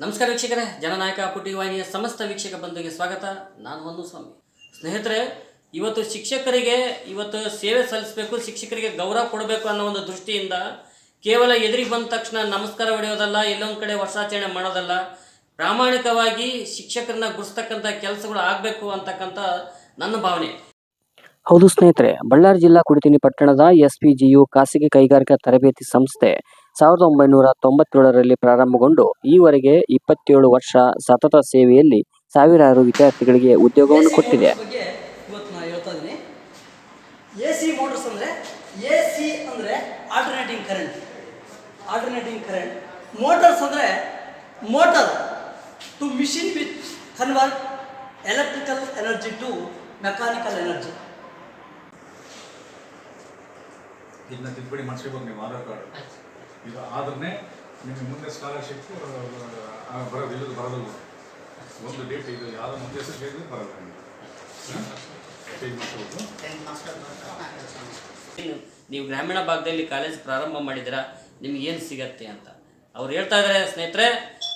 ನಮಸ್ಕಾರ ವೀಕ್ಷಕರೇ, ಜನನಾಯಕ ಪುಟಿ ವಾಹಿನಿಯ ಸಮಸ್ತ ವೀಕ್ಷಕ ಬಂಧುಗೆ ಸ್ವಾಗತ. ನಾನು ಒಂದು ಸ್ವಾಮಿ. ಸ್ನೇಹಿತರೆ, ಇವತ್ತು ಶಿಕ್ಷಕರಿಗೆ, ಇವತ್ತು ಸೇವೆ ಸಲ್ಲಿಸಬೇಕು, ಶಿಕ್ಷಕರಿಗೆ ಗೌರವ ಕೊಡಬೇಕು ಅನ್ನೋ ಒಂದು ದೃಷ್ಟಿಯಿಂದ ಕೇವಲ ಎದುರಿಗೆ ಬಂದ ತಕ್ಷಣ ನಮಸ್ಕಾರ ಹೊಡೆಯೋದಲ್ಲ, ಎಲ್ಲೊಂದು ಕಡೆ ವರ್ಷಾಚರಣೆ ಮಾಡೋದಲ್ಲ, ಪ್ರಾಮಾಣಿಕವಾಗಿ ಶಿಕ್ಷಕರನ್ನ ಗುರುಸ್ತಕ್ಕಂಥ ಕೆಲಸಗಳು ಆಗಬೇಕು ಅಂತಕ್ಕಂಥ ನನ್ನ ಭಾವನೆ. ಹೌದು ಸ್ನೇಹಿತರೆ, ಬಳ್ಳಾರಿ ಜಿಲ್ಲಾ ಕುಡಿತಿನಿ ಪಟ್ಟಣದ ಎಸ್ಪಿಜಿಯು ಖಾಸಗಿ ಕೈಗಾರಿಕಾ ತರಬೇತಿ ಸಂಸ್ಥೆ ಸಾವಿರದ ಒಂಬೈನೂರ ತೊಂಬತ್ತೇಳರಲ್ಲಿ ಪ್ರಾರಂಭಗೊಂಡು ಈವರೆಗೆ ಇಪ್ಪತ್ತೇಳು ವರ್ಷ ಸತತ ಸೇವೆಯಲ್ಲಿ ಸಾವಿರಾರು ವಿದ್ಯಾರ್ಥಿಗಳಿಗೆ ಉದ್ಯೋಗವನ್ನು ಕೊಟ್ಟಿದೆ. ಇವತ್ತು ನಾನು ಹೇಳ್ತಾ ಇದ್ದೀನಿ ಎ ಸಿ ಮೋಟರ್ಸ್ ಅಂದರೆ ಎ ಸಿ ಅಂದರೆ alternating current alternating current motors ಅಂದರೆ motor to machine which convert electrical energy to mechanical energy ಇದನ್ನ ತಿದ್ದುಪಡಿ ಮಾಡಿಸ್ಬೇಕು ನೀವು ಆಧಾರ್ ಕಾರ್ಡ್. ಇದು ಆದ್ರೆ ನಿಮಗೆ ಮುಂದೆ ಸ್ಕಾಲರ್ಶಿಪ್ ಬರೋದು ಇಲ್ಲದು ಬರೋದಿಲ್ಲ ಒಂದು ಡೇಟ್ ಇದು ಯಾವ ಮುಂದೆ ಹೆಸರು ಚೇಂಜ್ ಮಾಡಿಸ್ಬೇಕು ನೀವು ಗ್ರಾಮೀಣ ಭಾಗದಲ್ಲಿ ಕಾಲೇಜ್ ಪ್ರಾರಂಭ ಮಾಡಿದ್ರ ನಿಮ್ಗೆ ಏನು ಸಿಗತ್ತೆ ಅಂತ. ಅವ್ರು ಹೇಳ್ತಾ ಇದ್ದಾರೆ ಸ್ನೇಹಿತರೆ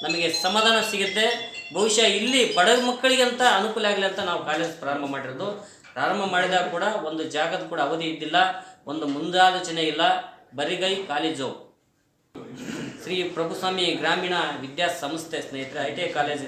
ನಮಗೆ ಸಮಾಧಾನ ಸಿಗುತ್ತೆ. ಬಹುಶಃ ಇಲ್ಲಿ ಬಡ ಮಕ್ಕಳಿಗೆ ಅಂತ ಅನುಕೂಲ ಆಗಲಿ ಅಂತ ನಾವು ಕಾಲೇಜ್ ಪ್ರಾರಂಭ ಮಾಡಿರೋದು. ಪ್ರಾರಂಭ ಮಾಡಿದಾಗ ಕೂಡ ಒಂದು ಜಾಗದ ಕೂಡ ಅವಧಿ ಇದ್ದಿಲ್ಲ ಒಂದು ಮುಂದಾಲೋಚನೆ ಇಲ್ಲ. ಬರಿಗೈ ಕಾಲೇಜು ಶ್ರೀ ಪ್ರಭುಸ್ವಾಮಿ ಗ್ರಾಮೀಣ ವಿದ್ಯಾ ಸಂಸ್ಥೆ ಸ್ನೇಹಿತರೆ ಐ ಟಿ ಐ ಕಾಲೇಜ್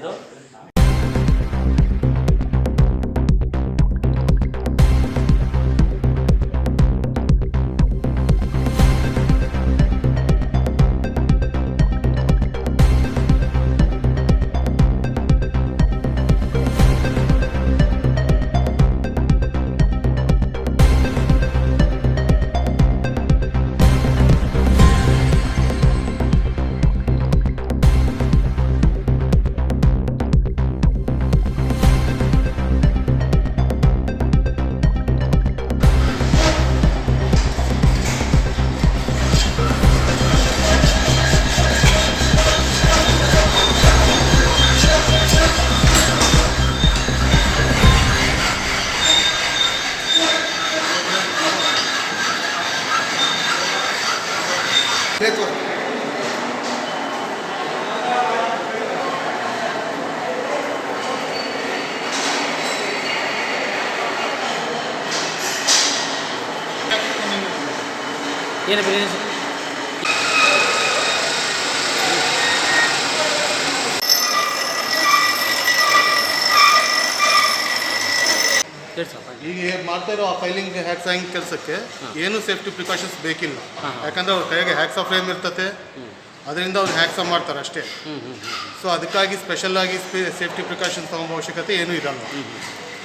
ಈಗ ಮಾಡ್ತಾ ಇರೋ ಆ ಫೈಲಿಂಗ್ ಹ್ಯಾಕ್ಸ್ ಹ್ಯಾಂಗ್ ಕೆಲಸಕ್ಕೆ ಏನು ಸೇಫ್ಟಿ ಪ್ರಿಕಾಷನ್ಸ್ ಬೇಕಿಲ್ಲ. ಯಾಕಂದ್ರೆ ಅವ್ರ ಕೈಗೆ ಆಫ್ ಫ್ರೇಮ್ ಇರ್ತತೆ. ಅದರಿಂದ ಅವ್ರು ಹ್ಯಾಕ್ಸ ಮಾಡ್ತಾರೆ ಅಷ್ಟೇ. ಸೊ ಅದಕ್ಕಾಗಿ ಸ್ಪೆಷಲ್ ಆಗಿ ಸೇಫ್ಟಿ ಪ್ರಿಕಾಷನ್ಸ್ ತಗೊಂಬ ಅವಶ್ಯಕತೆ ಏನೂ ಇರಲ್ಲ.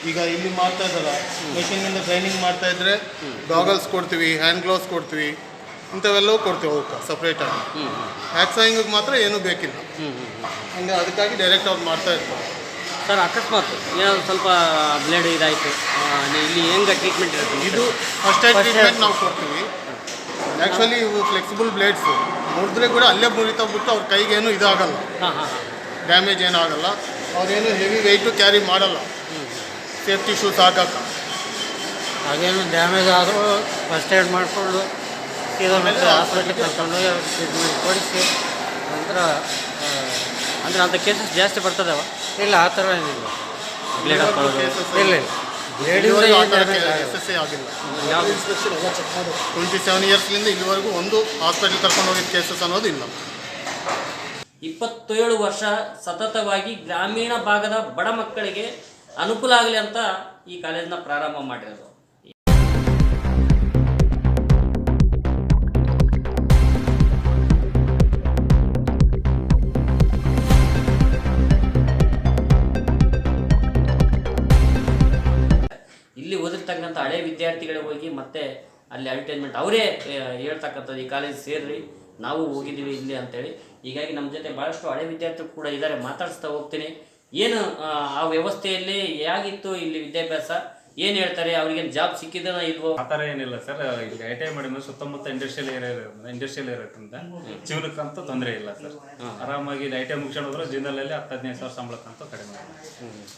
ಈಗ ಇಲ್ಲಿ ಮಾಡ್ತಾ ಇದ್ದಾರ? ಇಂದ ಟ್ರೈನಿಂಗ್ ಮಾಡ್ತಾ ಇದ್ರೆ ಗಾಗಲ್ಸ್ ಕೊಡ್ತೀವಿ ಹ್ಯಾಂಡ್ ಗ್ಲೌಸ್ ಕೊಡ್ತೀವಿ ಇಂಥವೆಲ್ಲವೂ ಕೊಡ್ತೀವಿ ಅವಕ್ಕೆ ಸಪ್ರೇಟಾಗಿ ಹ್ಯಾಕ್ಸ್ ಸಾಯಿಂಗಿಗೆ ಮಾತ್ರ ಏನೂ ಬೇಕಿಲ್ಲ. ಹಂಗೆ ಅದಕ್ಕಾಗಿ ಡೈರೆಕ್ಟ್ ಅವ್ರು ಮಾಡ್ತಾ ಇರ್ತಾರೆ. ಸರ್ ಅಕಸ್ಮಾತ್ ಏನಾದ್ರು ಸ್ವಲ್ಪ ಬ್ಲೇಡ್ ಇದಾಯಿತು. ಇಲ್ಲಿ ಹೆಂಗೆ ಟ್ರೀಟ್ಮೆಂಟ್ ಇರುತ್ತೆ ಇದು ಫಸ್ಟ್ ಏಡ್ ಟ್ರೀಟ್ಮೆಂಟ್ ನಾವು ಕೊಡ್ತೀವಿ. ಆ್ಯಕ್ಚುಲಿ ಇವು ಫ್ಲೆಕ್ಸಿಬಲ್ ಬ್ಲೇಡ್ಸು ಮುರಿದ್ರೆ ಕೂಡ ಅಲ್ಲೇ ಮುರಿತಾ ಬಿಟ್ಟು ಅವ್ರ ಕೈಗೇನು ಇದಾಗಲ್ಲ. ಹಾಂ ಹಾಂ ಹಾಂ. ಡ್ಯಾಮೇಜ್ ಏನೂ ಆಗಲ್ಲ. ಅವ್ರೇನು ಹೆವಿ ವೆಯ್ಟು ಕ್ಯಾರಿ ಮಾಡಲ್ಲ. ಸೇಫ್ಟಿ ಶೂಸ್ ಹಾಕಕ್ಕ. ಹಾಗೇನು ಡ್ಯಾಮೇಜ್ ಆದರೂ ಫಸ್ಟ್ ಏಡ್ ಮಾಡಿಕೊಂಡು ಸೀದಾ ಹಾಸ್ಪಿಟ್ಲಿಗೆ ಕರ್ಕೊಂಡು ಟ್ರೀಟ್ಮೆಂಟ್ ಕೊಡಿಸಿ. ನಂತರ ಅಂದ್ರೆ ಅಂತ ಕೇಸಸ್ ಜಾಸ್ತಿ ಬರ್ತದವ? ಇಲ್ಲ ಆ ತರ ಏನಿಲ್ಲ. ಬ್ಲೇಡ್ ಹಾಕೊಳ್ಳೋದು ಇಲ್ಲ ಇಲ್ಲ. ಬ್ಲೇಡಿಂದ ಇಲ್ಲಿವರೆಗೂ ಆ ಏನು ಥರ ಡ್ಯಾಮೇಜ್ ಆಗಲ್ಲ ಕೇಸಸ್ಸೇ ಆಗಿಲ್ಲ. ಯಾವ್ದು? ಟ್ವೆಂಟಿ ಸೆವೆನ್ ಇಯರ್ಸ್ಲಿಂದ ಇಲ್ಲಿವರೆಗೂ ಒಂದು ಹಾಸ್ಪಿಟಲ್ ಕರ್ಕೊಂಡು ಹೋಗಿದ್ದ ಕೇಸಸ್ ಅನ್ನೋದು ಇಲ್ಲ. ಇಪ್ಪತ್ತೇಳು ವರ್ಷ ಸತತವಾಗಿ ಗ್ರಾಮೀಣ ಭಾಗದ ಬಡ ಮಕ್ಕಳಿಗೆ ಅನುಕೂಲ ಆಗಲಿ ಅಂತ ಈ ಕಾಲೇಜನ್ನ ಪ್ರಾರಂಭ ಮಾಡಿರೋದು. ಓದಿರ್ತಕ್ಕಂಥ ಹಳೆ ವಿದ್ಯಾರ್ಥಿಗಳಿಗೆ ಹೋಗಿ ಮತ್ತೆ ಅಲ್ಲಿ ಅಡ್ವರ್ಟೈಸ್ಮೆಂಟ್ ಅವರೇ ಹೇಳ್ತಕ್ಕಂಥದ್ದು ಈ ಕಾಲೇಜ್ ಸೇರ್ರಿ ನಾವು ಹೋಗಿದ್ದೀವಿ ಇಲ್ಲಿ ಅಂತೇಳಿ. ಹೀಗಾಗಿ ನಮ್ಮ ಜೊತೆ ಭಾಳಷ್ಟು ಹಳೆ ವಿದ್ಯಾರ್ಥಿಗಳು ಕೂಡ ಇದ್ದಾರೆ ಮಾತಾಡಿಸ್ತಾ ಹೋಗ್ತೀನಿ. ಏನು ಆ, ವ್ಯವಸ್ಥೆಯಲ್ಲಿ ಹೇಗಿತ್ತು ಇಲ್ಲಿ ವಿದ್ಯಾಭ್ಯಾಸ? ಏನ್ ಹೇಳ್ತಾರೆ? ಅವ್ರಿಗೆ ಜಾಬ್ ಸಿಕ್ಕಿದನ ಇಲ್ವೋ? ಆ ಥರ ಏನಿಲ್ಲ ಸರ್. ಇಲ್ಲಿ ಐ ಟಿ ಐ ಮಾಡಿದ್ರೆ ಸುತ್ತಮುತ್ತ ಇಂಡಸ್ಟ್ರಿಯಲ್ ಏರಿಯಾ ಇರೋದ್ರಿಂದ ಇಂಡಸ್ಟ್ರಿಯಲ್ ಇರೋದ್ರಿಂದ ಜೀವನಕ್ಕಂತೂ ತೊಂದರೆ ಇಲ್ಲ ಸರ್. ಆರಾಮಾಗಿ ಇಲ್ಲಿ ಐ ಟಿ ಐ ಮುಗಿಸ್ಕೊಂಡು ಹೋದ್ರೆ ಜೀವನದಲ್ಲಿ ಹತ್ತು ಹದಿನೈದು ಸಾವಿರ ಸಂಬಳಕ್ಕಂತೂ ಕಡಿಮೆ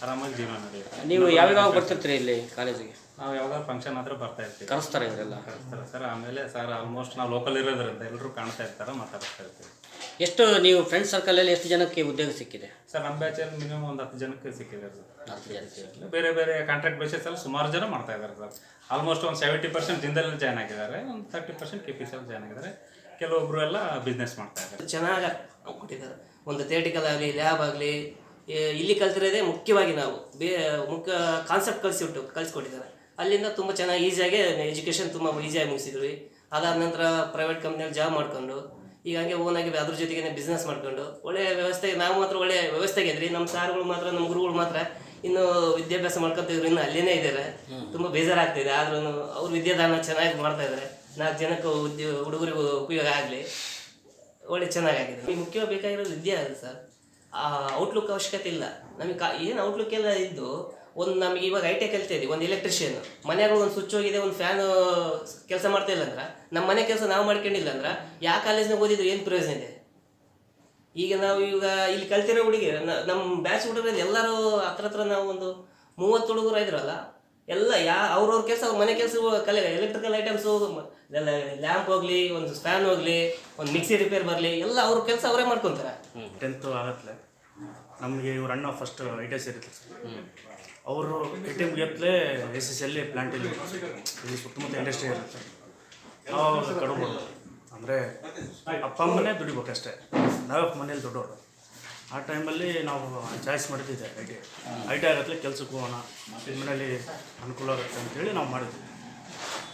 ಆರಾಮಾಗಿ ಜೀವನ ನಡೆಯುತ್ತೆ. ನೀವು ಯಾವ್ಯಾವ ಬರ್ತಿರ್ತೀರಿ ಇಲ್ಲಿ ಕಾಲೇಜಿಗೆ? ನಾವು ಯಾವ್ದಾದ್ರು ಫಂಕ್ಷನ್ ಆದ್ರೆ ಬರ್ತಾ ಇರ್ತೀವಿ. ಕರೆಸ್ತಾರೆ ಇವರೆಲ್ಲ. ಕಲಿಸ್ತಾರೆ ಸರ್ ಆಮೇಲೆ ಸರ್ ಆಲ್ಮೋಸ್ಟ್ ನಾವು ಲೋಕಲ್ ಇರೋದ್ರಿಂದ ಎಲ್ಲರೂ ಕಾಣ್ತಾ ಇರ್ತಾರೆ ಮಾತಾಡ್ತಾ ಇರ್ತೀವಿ. ಎಷ್ಟು ನೀವು ಫ್ರೆಂಡ್ ಸರ್ಕಲಲ್ಲಿ ಎಷ್ಟು ಜನಕ್ಕೆ ಉದ್ಯೋಗ ಸಿಕ್ಕಿದೆ? ಸರ್ ನಮ್ಮ ಬ್ಯಾಚಲ್ಲಿ ಮಿನಿಮಮ್ ಒಂದು ಹತ್ತು ಜನಕ್ಕೆ ಸಿಕ್ಕಿದೆ ಸರ್. ಹತ್ತು ಜನಕ್ಕೆ ಬೇರೆ ಬೇರೆ ಕಾಂಟ್ರಾಕ್ಟ್ ಬೇಸಿಸ್ ಅಲ್ಲಿ ಸುಮಾರು ಜನ ಮಾಡ್ತಾ ಇದ್ದಾರೆ ಸರ್. ಆಲ್ಮೋಸ್ಟ್ ಒಂದು ಸೆವೆಂಟಿ ಪರ್ಸೆಂಟ್ ಜಿಂದಲ್ಲಿ ಜಾಯ್ನ್ ಆಗಿದ್ದಾರೆ ಒಂದು thirty percent K P C join ಆಗಿದ್ದಾರೆ. ಕೆಲವೊಬ್ರು ಎಲ್ಲ ಬಿಸ್ನೆಸ್ ಮಾಡ್ತಾ ಇದ್ದಾರೆ. ಚೆನ್ನಾಗಿ ಕೊಟ್ಟಿದ್ದಾರೆ. ಒಂದು ಥಿಯೇಟಿಕಲ್ ಆಗಲಿ ಲ್ಯಾಬ್ ಆಗಲಿ ಇಲ್ಲಿ ಕಲ್ತಿರೋದೇ ಮುಖ್ಯವಾಗಿ ನಾವು. ಬೇ ಮುಖ್ಯ ಕಾನ್ಸೆಪ್ಟ್ ಕಲಿಸಿಬಿಟ್ಟು ಕಲಿಸ್ಕೊಟ್ಟಿದ್ದಾರೆ ಅಲ್ಲಿಂದ ತುಂಬ ಚೆನ್ನಾಗಿ ಈಸಿಯಾಗಿ ಎಜುಕೇಷನ್ ತುಂಬ ಈಸಿಯಾಗಿ ಮುಗಿಸಿದ್ವಿ. ಅದಾದ ನಂತರ ಪ್ರೈವೇಟ್ ಕಂಪ್ನಿಯಲ್ಲಿ ಜಾಬ್ ಮಾಡ್ಕೊಂಡು ಈಗ ಹಂಗೆ ಓನಾಗಿ ಅದ್ರ ಜೊತೆಗೆ ಬಿಸ್ನೆಸ್ ಮಾಡ್ಕೊಂಡು ಒಳ್ಳೆಯ ವ್ಯವಸ್ಥೆ ನಾವು ಮಾತ್ರ ಒಳ್ಳೆಯ ವ್ಯವಸ್ಥೆ ಇದ್ರಿ ನಮ್ಮ ಸಾರ್ಗಳು ಮಾತ್ರ ನಮ್ಮ ಗುರುಗಳು ಮಾತ್ರ ಇನ್ನು ವಿದ್ಯಾಭ್ಯಾಸ ಮಾಡ್ಕೊತಿದ್ರು ಇನ್ನು ಅಲ್ಲಿನೇ ಇದ್ದಾರೆ. ತುಂಬ ಬೇಜಾರಾಗ್ತಿದೆ ಆದ್ರೂ ಅವ್ರ ವಿದ್ಯಾದಾನ ಚೆನ್ನಾಗಿ ಮಾಡ್ತಾ ಇದ್ದಾರೆ ನಾಲ್ಕು ಜನಕ್ಕೆ ಉದ್ಯೋಗ ಹುಡುಗರಿಗೂ ಉಪಯೋಗ ಆಗಲಿ ಒಳ್ಳೆ ಚೆನ್ನಾಗಾಗಿದೆ. ನಮಗೆ ಮುಖ್ಯವಾಗಿ ಬೇಕಾಗಿರೋದು ವಿದ್ಯೆ ಅದು ಸರ್ ಆ ಔಟ್ಲುಕ್ ಅವಶ್ಯಕತೆ ಇಲ್ಲ. ನಮಗೆ ಕಾ ಏನು ಔಟ್ಲುಕ್ ಎಲ್ಲ ಇದ್ದು ಒಂದು ನಮಗೆ ಇವಾಗ ಐ ಟಿ ಕಲಿತಾ ಇದ್ದೀವಿ ಒಂದು ಎಲೆಕ್ಟ್ರಿಷಿಯನ್ ಮನೆಯಾಗ ಒಂದು ಸ್ವಿಚ್ ಹೋಗಿದೆ ಒಂದು ಫ್ಯಾನ್ ಕೆಲಸ ಮಾಡ್ತಾ ಇಲ್ಲ ಅಂದ್ರೆ. ನಮ್ಮ ಮನೆ ಕೆಲಸ ನಾವು ಮಾಡ್ಕೊಂಡಿಲ್ಲ ಅಂದ್ರೆ ಯಾವ ಕಾಲೇಜ್ನಾಗ ಓದಿದ್ರು ಏನು ಪ್ರಯೋಜನ ಇದೆ? ಈಗ ನಾವು ಈಗ ಇಲ್ಲಿ ಕಲ್ತಿರೋ ಹುಡುಗಿ ನಮ್ಮ ಬ್ಯಾಚ್ ಹುಡುಗರಲ್ಲಿ ಎಲ್ಲರೂ ಹತ್ರ ಹತ್ರ ನಾವು ಒಂದು ಮೂವತ್ತು ಹುಡುಗರು ಇದ್ರಲ್ಲ ಎಲ್ಲ ಯಾ ಅವ್ರವ್ರ ಕೆಲಸ ಅವ್ರ ಮನೆ ಕೆಲಸ ಕಲೆ ಎಲೆಕ್ಟ್ರಿಕಲ್ ಐಟಮ್ಸು ಎಲ್ಲ ಲ್ಯಾಂಪ್ ಹೋಗ್ಲಿ ಒಂದು ಫ್ಯಾನ್ ಹೋಗ್ಲಿ ಒಂದು ಮಿಕ್ಸಿ ರಿಪೇರ್ ಬರಲಿ ಎಲ್ಲ ಅವ್ರ ಕೆಲಸ ಅವರೇ ಮಾಡ್ಕೊತಾರೆ. ಟೆಂತು ಆಗತ್ತೆ. ನಮಗೆ ಇವ್ರ ಅಣ್ಣ ಫಸ್ಟ್ ಐ ಟಿ ಸೇರಿದ್ರು. ಅವರು ಎ ಟಿ ಎಂ ಗೆತ್ತಲೆ ಎಸ್ ಎಸ್ ಎಲ್ಲಿ ಪ್ಲಾಂಟ್ ಇಲ್ಲಿ ಇಲ್ಲಿ ಸುತ್ತಮುತ್ತ ಇಂಡಸ್ಟ್ರಿ ಇರುತ್ತೆ. ನಾವು ಕಡ್ಬೋದು ಅಂದರೆ ಅಪ್ಪ ಅಮ್ಮನೇ ದುಡಿಬೇಕಷ್ಟೇ. ನಾವೇ ಮನೇಲಿ ದೊಡ್ಡವರು. ಆ ಟೈಮಲ್ಲಿ ನಾವು ಚಾಯ್ಸ್ ಮಾಡ್ತಿದ್ದೆ ಐ ಟಿ ಐ ಟಿ ಆಗತ್ತೆ ಕೆಲ್ಸಕ್ಕೆ ಹೋಗೋಣ. ಮನೇಲಿ ಅನುಕೂಲ ಆಗುತ್ತೆ ಅಂತೇಳಿ ನಾವು ಮಾಡಿದ್ವಿ.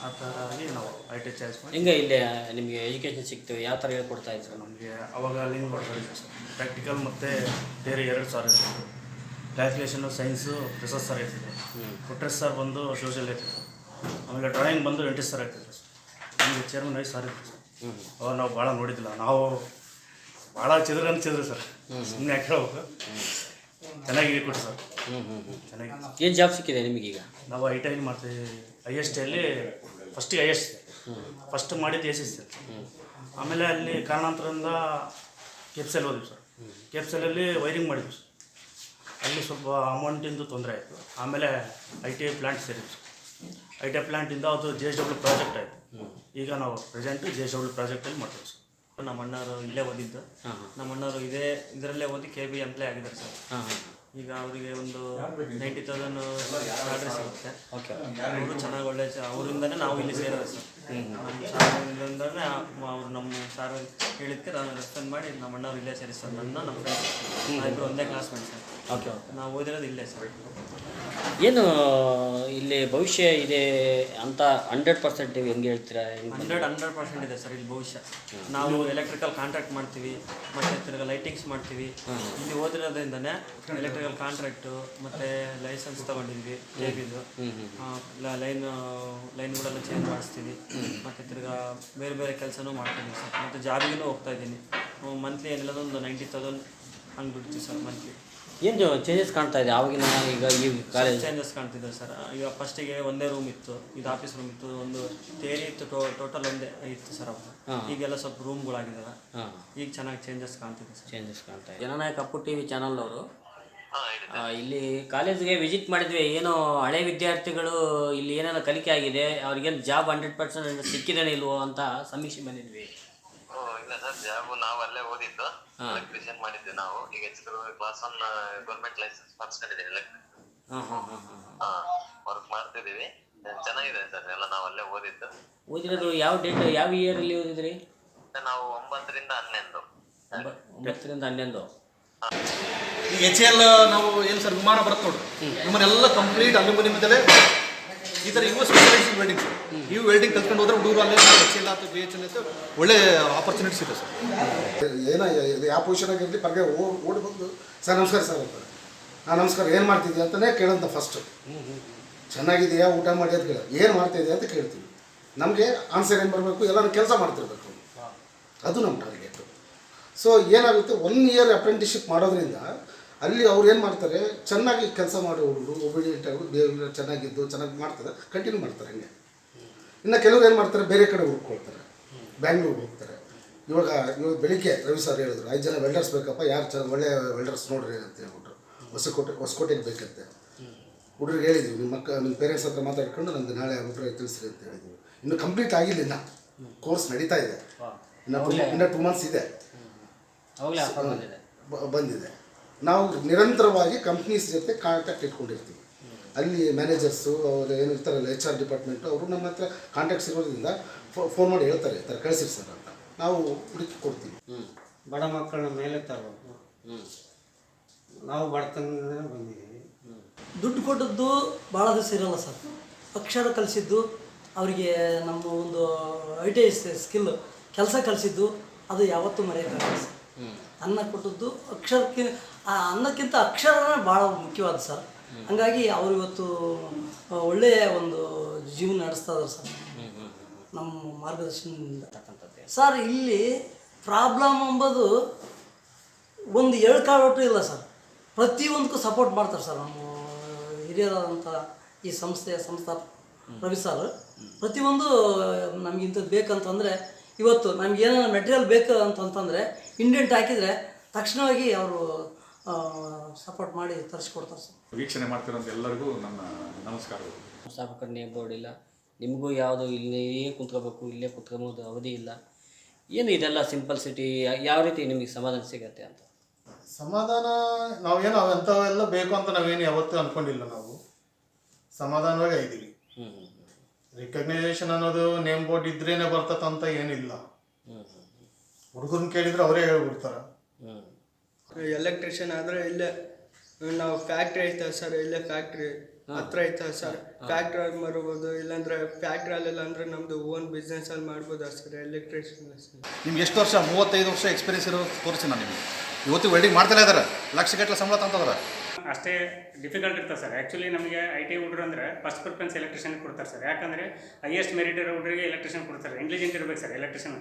ಆ ಥರ ಆಗಿ ನಾವು ಐ ಟಿ ಚಾಯ್ಸ್ ಮಾಡಿ. ಹಿಂಗೆ ಇಲ್ಲಿ ನಿಮಗೆ ಎಜುಕೇಶನ್ ಸಿಗ್ತೀವಿ? ಯಾವ ಥರ ಹೇಳ್ಕೊಡ್ತಾ ಇದ್ರು? ನಮಗೆ ಅವಾಗ ಲಿಂಕ್ ಸರ್ ಪ್ರಾಕ್ಟಿಕಲ್ ಮತ್ತು ಬೇರೆ ಎರಡು ಸಾವಿರ ಕ್ಯಾಲ್ಕುಲೇಷನು ಸೈನ್ಸು ರಿಸರ್ಚ್ ಸರ್ ಇರ್ತಿದ್ರು ಕೊಟ್ರೆಸ್ ಸರ್ ಬಂದು ಸೋಷಿಯಲ್ ಇರ್ತಿದ್ರು ಆಮೇಲೆ ಡ್ರಾಯಿಂಗ್ ಬಂದು ಎಂಟ್ರಿ ಸರ್ ಇರ್ತಿದ್ರು ನಮಗೆ ಚೇರ್ಮನ್ ಆಗಿ ಸರ್ ಇರ್ತಿದ್ರು ಅವಾಗ ನಾವು ಭಾಳ ನೋಡಿದ್ದಿಲ್ಲ. ನಾವು ಭಾಳ ಚಿದ್ರ ಅಂತಿದ್ರು ಸರ್. ಸುಮ್ಮನೆ ಯಾಕೆ ಹೇಳ್ಬೇಕು? ಚೆನ್ನಾಗಿ ಕೊಟ್ಟು ಸರ್. ಚೆನ್ನಾಗಿ ಏನು ಜಾಬ್ ಸಿಕ್ಕಿದೆ ನಿಮಗೀಗ ನಾವು ಐ ಟಿ ಐ ಮಾಡ್ತೀವಿ. ಐ ಎಸ್ ಟಿಯಲ್ಲಿ ಫಸ್ಟಿಗೆ ಐ ಎಸ್ ಫಸ್ಟ್ ಮಾಡಿದ್ದು ಎಸ್ ಎಸ್ ಸಿ ಆಮೇಲೆ ಅಲ್ಲಿ ಕಾರಣಾಂತರದಿಂದ ಕೆಪ್ಸೆಲ್ ಹೋದ್ವಿ ಸರ್. ಕೆಪ್ಸೆಲಲ್ಲಿ ವೈರಿಂಗ್ ಮಾಡಿದ್ವಿ ಸರ್. ಅಲ್ಲಿ ಸ್ವಲ್ಪ ಅಮೌಂಟಿಂದು ತೊಂದರೆ ಆಯಿತು. ಆಮೇಲೆ ಐ ಟಿ ಐ ಪ್ಲ್ಯಾಂಟ್ ಸೇರಿತ್ತು ಸರ್ ಐ ಟಿ ಐ ಪ್ಲ್ಯಾಂಟಿಂದ ಅದು ಜೆ ಎಸ್ ಡಬ್ಲ್ಯೂ ಪ್ರಾಜೆಕ್ಟ್ ಆಯಿತು ಈಗ ನಾವು ಪ್ರೆಸೆಂಟು ಜೆ ಎಸ್ ಡಬ್ಲ್ಯೂ ಪ್ರಾಜೆಕ್ಟಲ್ಲಿ ಮಾಡ್ತೀವಿ ಸರ್. ನಮ್ಮ ಅಣ್ಣವರು ಇಲ್ಲೇ ಓದಿದ್ದು. ನಮ್ಮ ಅಣ್ಣವರು ಇದೇ ಇದರಲ್ಲೇ ಓದಿ ಕೆ ಬಿ ಎಂಪ್ಲಾಯ್ ಆಗಿದ್ದಾರೆ ಸರ್. ಈಗ ಅವರಿಗೆ ಒಂದು ನೈಂಟಿ ತೌಸಂಡ್ ಸ್ಯಾಲ್ರಿ ಸಿಗುತ್ತೆ. ಅವರು ಚೆನ್ನಾಗಿ ಒಳ್ಳೆ ಅವರಿಂದನೇ ನಾವು ಇಲ್ಲಿ ಸೇರೋದು ಸರ್. ನಮ್ಮ ಸಾರಿಂದಾನೆ ಅವರು ನಮ್ಮ ಸಾರ್ ಹೇಳಿದ್ದಕ್ಕೆ ನಾನು ರೆಸ್ಪೆಂಡ್ ಮಾಡಿ ನಮ್ಮ ಅಣ್ಣವ್ರು ಇಲ್ಲೇ ಸೇರಿ ಸರ್ ನನ್ನ ನಮ್ಮ ಫ್ರೆಂಡ್ಸ್ ನಾವಿಬ್ಬರು ಒಂದೇ ಕ್ಲಾಸ್ಮೇಟ್ ಸರ್. ಓಕೆ ನಾವು ಓದಿರೋದು ಇಲ್ಲೇ ಸರ್ ಏನು ಇಲ್ಲಿ ಭವಿಷ್ಯ ಇದೆ ಅಂತ ಹಂಡ್ರೆಡ್ ಪರ್ಸೆಂಟ್ ನೀವು ಹೆಂಗೆ ಹೇಳ್ತೀರಾ? ಹಂಡ್ರೆಡ್ ಹಂಡ್ರೆಡ್ ಪರ್ಸೆಂಟ್ ಇದೆ ಸರ್ ಇಲ್ಲಿ ಭವಿಷ್ಯ. ನಾವು ಎಲೆಕ್ಟ್ರಿಕಲ್ ಕಾಂಟ್ರಾಕ್ಟ್ ಮಾಡ್ತೀವಿ ಮತ್ತೆ ತಿರ್ಗಿ ಲೈಟಿಂಗ್ಸ್ ಮಾಡ್ತೀವಿ. ಇಲ್ಲಿ ಓದಿರೋದ್ರಿಂದನೇ ಎಲೆಕ್ಟ್ರಿಕಲ್ ಕಾಂಟ್ರಾಕ್ಟು ಮತ್ತೆ ಲೈಸೆನ್ಸ್ ತಗೊಂಡಿದ್ವಿ ಕೇಬಿದು ಲೈನ್ ಲೈನ್ಗಳೆಲ್ಲ ಚೇಂಜ್ ಮಾಡಿಸ್ತೀವಿ. ಮತ್ತೆ ತಿರ್ಗಿ ಬೇರೆ ಬೇರೆ ಕೆಲಸನೂ ಮಾಡ್ತೀನಿ ಸರ್. ಮತ್ತೆ ಜಾಬಿಗೂ ಹೋಗ್ತಾ ಇದ್ದೀನಿ. ಮಂತ್ಲಿ ಏನಿಲ್ಲ ಒಂದು ನೈಂಟಿ ತೌಸಂಡ್ ಹಂಗೆ ಬಿಡ್ತೀವಿ ಸರ್ ಮಂತ್ಲಿ ಏನು ಚೇಂಜಸ್ ಕಾಣ್ತಾ ಇದೆ? ಆವಾಗಿನ ಈಗ ಈ ಕಾಲೇಜ್ ಚೇಂಜಸ್ ಕಾಣ್ತಿದೆ ಸರ್. ಈಗ ಫಸ್ಟಿಗೆ ಒಂದೇ ರೂಮ್ ಇತ್ತು ಇದು ಆಫೀಸ್ ರೂಮ್ ಇತ್ತು ಒಂದು ತೇರಿ ಇತ್ತು ಟೋಟಲ್ ಒಂದೇ ಇತ್ತು ಸರ್ ಅವಾಗ. ಈಗೆಲ್ಲ ಸ್ವಲ್ಪ ರೂಮ್ಗಳಾಗಿದ್ದಾವೆ ಹಾಂ. ಈಗ ಚೆನ್ನಾಗಿ ಚೇಂಜಸ್ ಕಾಣ್ತಿದೆ ಸರ್. ಚೇಂಜಸ್ ಕಾಣ್ತಾ ಇದೆ. Jananayaka Appu T V channel ಅವರು. ಇಲ್ಲಿ ಕಾಲೇಜ್ಗೆ ವಿಸಿಟ್ ಮಾಡಿದ್ವಿ. ಏನೋ ಹಳೆ ವಿದ್ಯಾರ್ಥಿಗಳು ಇಲ್ಲಿ ಏನೇನೋ ಕಲಿಕೆ ಆಗಿದೆ. ಅವ್ರಿಗೇನು ಜಾಬ್ ಹಂಡ್ರೆಡ್ ಪರ್ಸೆಂಟ್ ಸಿಕ್ಕಿದೇನೆ ಇಲ್ವೋ ಅಂತ ಸಮೀಕ್ಷೆ ಬಂದಿದ್ವಿ. ಇಲ್ಲ ಸರ್ ಜಾಬ್ ನಾವು ಅಲ್ಲೇ ಓದಿದ್ದು. ಎಲೆಕ್ಟ್ರಿಷಿಯನ್ ಮಾಡಿದ್ವಿ ನಾವು. ಈಗ ಕ್ಲಾಸ್ ಒನ್ ಗೌರ್ಮೆಂಟ್ ಲೈಸೆನ್ಸ್ ಮಾಡಿಸ್ಕೊಂಡಿದ್ದೇನೆ ಎಲೆಕ್ಟ್ರಿಕ್ ಹಾಂ ವರ್ಕ್ ಮಾಡ್ತಿದ್ದೀವಿ. ಚೆನ್ನಾಗಿದೆ ಸರ್ ಎಲ್ಲ ನಾವು ಅಲ್ಲೇ ಓದಿದ್ದು. ಓದಿರೋದು ಯಾವ ಡೇಟ್ ಯಾವ ಇಯರ್ ಅಲ್ಲಿ ಓದಿದ್ರಿ? ನಾವು ಒಂಬತ್ತರಿಂದ ಹನ್ನೊಂದು. ಒಂಬ- ಒಂಬತ್ತರಿಂದ ಹನ್ನೊಂದು. ಈಗ ಎಚ್ ಎಲ್ ನಾವು ಏನು ಸರ್ ವಿಮಾನ ಬರುತ್ತೆ ನೋಡ್ರಿ ನಿಮ್ಮನ್ನೆಲ್ಲ ಕಂಪ್ಲೀಟ್ ಅಲ್ಯೂಮಿನಿಯಮ್ದಲ್ಲೇ ಈ ಥರ ಇವು ಸ್ಪೆಷಲೈಸ್ ವೆಲ್ಡಿಂಗ್ ಸರ್ ಇವು ವೆಲ್ಡಿಂಗ್ ಕಲ್ತ್ಕೊಂಡು ಹೋದ್ರೆ ಹುಡುಗರು ಅಲ್ಲೇ ಎಚ್ ಎಲ್ ಅಥವಾ ಬಿ ಎಚ್ ಒಳ್ಳೆ ಆಪರ್ಚುನಿಟೀಸ್ ಇದೆ ಸರ್ ಏನೋ ಯಾವ ಪೊಸಿಷನ್ ಆಗಿರಲಿ ಬಗ್ಗೆ ಓಡಿ ಬಂದು ಸರ್ ನಮಸ್ಕಾರ ಸರ್ ಅಂತ ಹಾಂ, ನಮಸ್ಕಾರ, ಏನು ಮಾಡ್ತಿದ್ದೆ ಅಂತಲೇ ಕೇಳೋಂತ ಫಸ್ಟು ಚೆನ್ನಾಗಿದೆಯಾ ಊಟ ಮಾಡಿ? ಅಂತ ಕೇಳ ಏನು ಮಾಡ್ತಾಯಿದೆ ಅಂತ ಕೇಳ್ತೀವಿ ನಮಗೆ ಆನ್ಸರ್ ಏನು ಬರಬೇಕು? ಎಲ್ಲರೂ ಕೆಲಸ ಮಾಡ್ತಿರ್ಬೇಕು. ಅದು ನಮ್ಮ ಟಾರ್ಗೆಟು ಸೊ ಏನಾಗುತ್ತೆ? ಒನ್ ಇಯರ್ ಅಪ್ರೆಂಟಿಶಿಪ್ ಮಾಡೋದ್ರಿಂದ ಅಲ್ಲಿ ಅವ್ರು ಏನು ಮಾಡ್ತಾರೆ? ಚೆನ್ನಾಗಿ ಕೆಲಸ ಮಾಡೋ ಹುಡುಗರು ಒಬಿಡಿಯೆಂಟ್ ಆಗಿ ಬಿಹೇವಿಯರ್ ಚೆನ್ನಾಗಿದ್ದು ಚೆನ್ನಾಗಿ ಮಾಡ್ತಾರೆ ಕಂಟಿನ್ಯೂ ಮಾಡ್ತಾರೆ ಹಂಗೆ. ಇನ್ನು ಕೆಲವ್ರು ಏನು ಮಾಡ್ತಾರೆ? ಬೇರೆ ಕಡೆ ಹುಡ್ಕೊಳ್ತಾರೆ ಬ್ಯಾಂಗ್ಳೂರ್ಗೆ ಹೋಗ್ತಾರೆ. ಇವಾಗ ಇವಾಗ ಬೆಳಿಗ್ಗೆ ರವಿ ಸರ್ ಹೇಳಿದ್ರು ಐದು ಜನ ವೆಲ್ಡರ್ಸ್ ಬೇಕಪ್ಪ ಯಾರು ಚೆನ್ನಾಗಿ ಒಳ್ಳೆ ವೆಲ್ಡರ್ಸ್ ನೋಡ್ರಿ ಅಂತ ಹೇಳ್ಬಿಟ್ರು. ಹೊಸಕೋಟೆ ಹೊಸಕೋಟೆಗೆ ಬೇಕಂತೆ. ಹುಡುಗರಿಗೆ ಹೇಳಿದ್ವಿ ನಿಮ್ಮ ಮಕ್ಕ ನಿಮ್ಮ ಪೇರೆಂಟ್ಸ್ ಹತ್ರ ಮಾತಾಡ್ಕೊಂಡು ನಮ್ದು ನಾಳೆ ಅಭಿಪ್ರಾಯ ತಿಳಿಸ್ರಿ ಅಂತ ಹೇಳಿದ್ವಿ. ಇನ್ನು ಕಂಪ್ಲೀಟ್ ಆಗಿಲ್ಲ ಇನ್ನು. ಕೋರ್ಸ್ ನಡೀತಾ ಇದೆ. ಇನ್ನು ಟೂ ಇನ್ನು ಟೂ ಮಂತ್ಸ್ ಇದೆ. ಬಂದಿದೆ. ನಾವು ನಿರಂತರವಾಗಿ ಕಂಪ್ನೀಸ್ ಜೊತೆ ಕಾಂಟ್ಯಾಕ್ಟ್ ಇಟ್ಕೊಂಡಿರ್ತೀವಿ. ಅಲ್ಲಿ ಮ್ಯಾನೇಜರ್ಸು ಅವ್ರು ಏನು ಇರ್ತಾರಲ್ಲ ಎಚ್ ಆರ್ ಡಿಪಾರ್ಟ್ಮೆಂಟು ಅವರು ನಮ್ಮ ಹತ್ರ ಕಾಂಟ್ಯಾಕ್ಟ್ಸ್ ಇರೋದ್ರಿಂದ ಫೋನ್ ಮಾಡಿ ಹೇಳ್ತಾರೆ ಸರ್ ಥರ ಕಳಿಸಿರಿ ಸರ್ ಅಂತ. ನಾವು ಹುಡುಕಿ ಕೊಡ್ತೀವಿ. ಬಡ ಮಕ್ಕಳನ್ನ ಮೇಲೆ ತರಬೇಕು. ನಾವು ಬಡತನದಿಂದ ಬಂದಿದ್ದೀವಿ. ದುಡ್ಡು ಕೊಟ್ಟದ್ದು ಭಾಳ ದಿವಸ ಇರಲ್ಲ ಸರ್. ಅಕ್ಷರ ಕಲಿಸಿದ್ದು ಅವರಿಗೆ ನಮ್ಮ ಒಂದು ಐ ಟಿ ಐ ಸ್ಕಿಲ್ ಕೆಲಸ ಕಲಿಸಿದ್ದು ಅದು ಯಾವತ್ತೂ ಮರೆಯೋಕ್ಕಾಗಲ್ಲ ಸರ್. ಅನ್ನ ಕೊಟ್ಟದ್ದು ಅಕ್ಷರಕ್ಕೆ ಆ, ಅನ್ನಕ್ಕಿಂತ ಅಕ್ಷರನೇ ಭಾಳ ಮುಖ್ಯವಾದ ಸರ್. ಹಂಗಾಗಿ ಅವರು ಇವತ್ತು ಒಳ್ಳೆಯ ಒಂದು ಜೀವನ ನಡೆಸ್ತಾ ಇದ್ದಾರೆ ಸರ್. ನಮ್ಮ ಮಾರ್ಗದರ್ಶನದಿಂದ. ಸರ್, ಇಲ್ಲಿ ಪ್ರಾಬ್ಲಮ್ ಎಂಬುದು ಒಂದು ಎಳ್ಕಾಳೊಟ್ಟು ಇಲ್ಲ ಸರ್. ಪ್ರತಿಯೊಂದಕ್ಕೂ ಸಪೋರ್ಟ್ ಮಾಡ್ತಾರೆ ಸರ್ ನಮ್ಮ ಹಿರಿಯರಾದಂಥ ಈ ಸಂಸ್ಥೆಯ ಸಂಸ್ಥಾ ರವಿ ಸರ್. ಪ್ರತಿಯೊಂದು ನಮ್ಗೆ ಇಂಥದ್ದು ಬೇಕಂತಂದರೆ, ಇವತ್ತು ನಮ್ಗೆ ಏನಾರ ಮೆಟೀರಿಯಲ್ ಬೇಕು ಅಂತಂತಂದರೆ ಇಂಡೆಂಟ್ ಹಾಕಿದರೆ ತಕ್ಷಣವಾಗಿ ಅವರು ಸಪೋರ್ಟ್ ಮಾಡಿ ತರಿಸ್ಕೊಡ್ತಾರೆ ಸರ್. ವೀಕ್ಷಣೆ ಮಾಡ್ತಿರೋಂಥ ಎಲ್ಲರಿಗೂ ನನ್ನ ನಮಸ್ಕಾರಗಳು. ಸ್ಥಾಪಕರ ನೇಮ್ ಬೋರ್ಡ್ ಇಲ್ಲ ನಿಮಗೂ ಯಾವುದು ಇಲ್ಲೇ ಕುಂತ್ಕೋಬೇಕು ಇಲ್ಲೇ ಕುತ್ಕೊಬೋದು ಅವಧಿ ಇಲ್ಲ. ಏನು ಇದೆಲ್ಲ ಸಿಂಪಲ್ ಸಿಟಿ ಯಾವ ರೀತಿ ನಿಮಗೆ ಸಮಾಧಾನ ಸಿಗತ್ತೆ ಅಂತ? ಸಮಾಧಾನ ನಾವೇನು ಅಂಥವೆಲ್ಲ ಬೇಕು ಅಂತ ನಾವೇನು ಯಾವತ್ತೂ ಅಂದ್ಕೊಂಡಿಲ್ಲ ನಾವು. ಸಮಾಧಾನವಾಗಿ ಇದ್ದೀವಿ. ರಿಕಗ್ನೈಸೇಷನ್ ಅನ್ನೋದು ನೇಮ್ ಬೋರ್ಡ್ ಇದ್ರೇನೆ ಬರ್ತದಂತ ಏನಿಲ್ಲ. ಹುಡುಗರನ್ನ ಕೇಳಿದ್ರೆ ಅವರೇ ಹೇಳ್ಬಿಡ್ತಾರೆ. ಎಲೆಕ್ಟ್ರಿಷಿಯನ್ ಆದರೆ ಇಲ್ಲೇ ನಾವು ಫ್ಯಾಕ್ಟ್ರಿ ಐತೆ ಸರ್ ಇಲ್ಲೇ ಫ್ಯಾಕ್ಟ್ರಿ ಹತ್ರ ಐತೆ ಸರ್. ಫ್ಯಾಕ್ಟ್ರಿ ಅಲ್ಲಿ ಮಾಡ್ಬೋದು ಇಲ್ಲಾಂದ್ರೆ ಫ್ಯಾಕ್ಟ್ರಿ ಅಲ್ಲೆಲ್ಲ ಅಂದ್ರೆ ನಮ್ದು ಓನ್ ಬಿಸ್ನೆಸ್ ಅಲ್ಲಿ ಮಾಡ್ಬೋದು ಸರ್ ಎಲೆಕ್ಟ್ರಿಷಿಯನ್ ನಿಮ್ಗೆ ಎಷ್ಟು ವರ್ಷ ಮೂವತ್ತೈದು ವರ್ಷ ಎಕ್ಸ್ಪೀರಿಯನ್ಸ್ ಇರೋ ತೋರಿಸಿ ನಾನು ನಿಮಗೆ? ಇವತ್ತು ವೆಲ್ಡಿಂಗ್ ಮಾಡ್ತಾನೆ ಇದ್ದಾರೆ ಲಕ್ಷಗಟ್ಟಲೆ ಸಂಬಳ ತಂತದ್ರ ಅಷ್ಟೇ ಡಿಫಿಕಲ್ಟ್ ಇರ್ತದೆ ಸರ್. ಆ್ಯಕ್ಚುಲಿ ನಮಗೆ ಐ ಟಿ ಹುಡುಗರು ಅಂದರೆ ಫಸ್ಟ್ ಪ್ರಿಫರೆನ್ಸ್ ಎಲೆಕ್ಟ್ರಿಷಿಯನ್ ಕೊಡ್ತಾರೆ ಸರ್. ಯಾಕಂದರೆ ಹೈಯೆಸ್ಟ್ ಮೆರಿಟ್ ಇರೋ ಹುಡುಗರಿಗೆ ಎಲೆಕ್ಟ್ರಿಷಿಯನ್ ಕೊಡ್ತಾರೆ. ಇಂಟೆಲಿಜೆಂಟ್ ಇರಬೇಕು sir electrician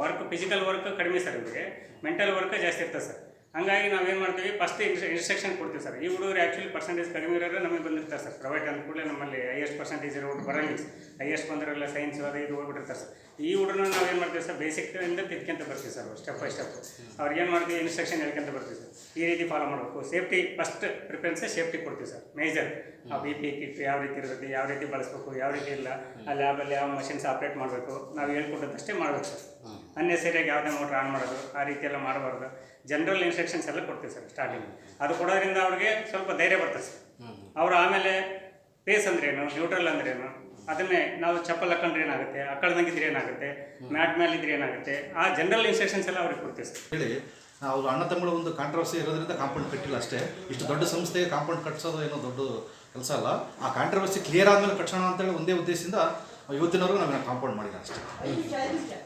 work physical work ಕಡಿಮೆ ಸರ್ ಇವರಿಗೆ. ಮೆಂಟಲ್ ವರ್ಕ್ ಜಾಸ್ತಿ ಇರ್ತದೆ ಸರ್. ಹಂಗಾಗಿ ನಾವೇನು ಮಾಡ್ತೀವಿ ಫಸ್ಟ್ ಇನ್ಸ್ಟ್ರಕ್ಷನ್ ಕೊಡ್ತೀವಿ ಸರ್. ಈ ಹುಡುಗರು ಆ್ಯಕ್ಚುಲಿ ಪರ್ಸೆಂಟೇಜ್ ಕಡಿಮೆ ಇರೋರು ನಮಗೆ ಬಂದಿರ್ತಾರೆ ಸರ್. ಪ್ರೈವೇಟ್ ಅಂದ ಕೂಡಲೇ ನಮ್ಮಲ್ಲಿ ಹೈಯೆಸ್ಟ್ ಪರ್ಸೆಂಟೇಜ್ ಇರೋ ಬರೋಂಗಿಲ್ಲ ಹೈಯೆಸ್ಟ್ ಬಂದಿರಲ್ಲ ಸೈನ್ಸ್ ಅದು ಇದು ಹೋಗ್ಬಿಟ್ಟಿರ್ತಾರೆ ಸರ್. ಈ ಹುಡುಗರನ್ನ ನಾವೇನು ಮಾಡ್ತೀವಿ ಸರ್ ಬೇಸಿಕ್ಕಿಂದ ತಿದ್ಕೊಂತ ಬರ್ತೀವಿ ಸರ್ ಸ್ಟೆಪ್ ಬೈ ಸ್ಟೆಪ್ ಅವ್ರಿಗೆ ಏನು ಮಾಡ್ತೀವಿ ಇನ್ಸ್ಟ್ರಕ್ಷನ್ ಹೇಳ್ಕೊಂತ ಬರ್ತೀವಿ ಸರ್. ಈ ರೀತಿ ಫಾಲೋ ಮಾಡಬೇಕು. ಸೇಫ್ಟಿ ಫಸ್ಟ್ ಪ್ರಿಫರೆನ್ಸ್ ಸೇಫ್ಟಿ ಕೊಡ್ತೀವಿ ಸರ್. ಮೇಜರ್ ಆ ಬಿ ಪಿ ಕಿಟ್ ಯಾವ ರೀತಿ ಇರಬೇಕು ಯಾವ ರೀತಿ ಬಳಸಬೇಕು ಯಾವ ರೀತಿ ಇಲ್ಲ. ಆ ಲ್ಯಾಬಲ್ಲಿ ಯಾವ ಮಷಿನ್ಸ್ ಆಪ್ರೇಟ್ ಮಾಡಬೇಕು. ನಾವು ಹೇಳ್ಕೊಟ್ಟದಷ್ಟೇ ಮಾಡಬೇಕು ಸರ್. ಅನ್ನೆಸರಿಯಾಗಿ ಯಾವುದೇ ಮೋಟ್ರ್ ಆನ್ ಮಾಡೋದು ಆ ರೀತಿ ಎಲ್ಲ ಮಾಡಬಾರ್ದು. ಜನರಲ್ ಇನ್ಸ್ಟ್ರಕ್ಷನ್ಸ್ ಎಲ್ಲ ಕೊಡ್ತೀವಿ ಸರ್ ಸ್ಟಾರ್ಟಿಂಗ್ ಅದು ಕೊಡೋದ್ರಿಂದ ಅವ್ರಿಗೆ ಸ್ವಲ್ಪ ಧೈರ್ಯ ಬರ್ತದೆ ಸರ್. ಅವರು ಆಮೇಲೆ ಪೇಸ್ ಅಂದ್ರೇನು ನ್ಯೂಟ್ರಲ್ ಅಂದ್ರೇನು ಅದನ್ನೇ ನಾವು ಚಪ್ಪಲ್ ಹಾಕೊಂಡ್ರೆ ಏನಾಗುತ್ತೆ ಅಕ್ಕಳ್ದಂಗಿದ್ರೆ ಏನಾಗುತ್ತೆ ಮ್ಯಾಟ್ ಮೇಲೆ ಇದ್ರೆ ಏನಾಗುತ್ತೆ ಆ ಜನರಲ್ ಇನ್ಸ್ಟ್ರಕ್ಷನ್ಸ್ ಎಲ್ಲ ಅವ್ರಿಗೆ ಕೊಡ್ತೀವಿ ಸರ್. ಹೇಳಿ ಅವ್ರು ಅಣ್ಣ ತಮ್ಮಗಳ ಒಂದು ಕಾಂಟ್ರವರ್ಸಿ ಇರೋದ್ರಿಂದ ಕಾಂಪೌಂಡ್ ಕಟ್ಟಿಲ್ಲ ಅಷ್ಟೇ. ಇಷ್ಟು ದೊಡ್ಡ ಸಂಸ್ಥೆಗೆ ಕಾಂಪೌಂಡ್ ಕಟ್ಸೋದು ಏನೋ ದೊಡ್ಡ ಕೆಲಸ ಅಲ್ಲ. ಆ ಕಾಂಟ್ರವರ್ಸಿ ಕ್ಲಿಯರ್ ಆದಮೇಲೆ ಕಟ್ಸೋಣ ಅಂತೇಳಿ ಒಂದೇ ಉದ್ದೇಶದಿಂದ ಇವತ್ತಿನವರೆಗೂ ನಮ್ಮನ್ನ ಕಾಂಪೌಂಡ್ ಮಾಡಿದ್ದಾರೆ ಅಷ್ಟೇ.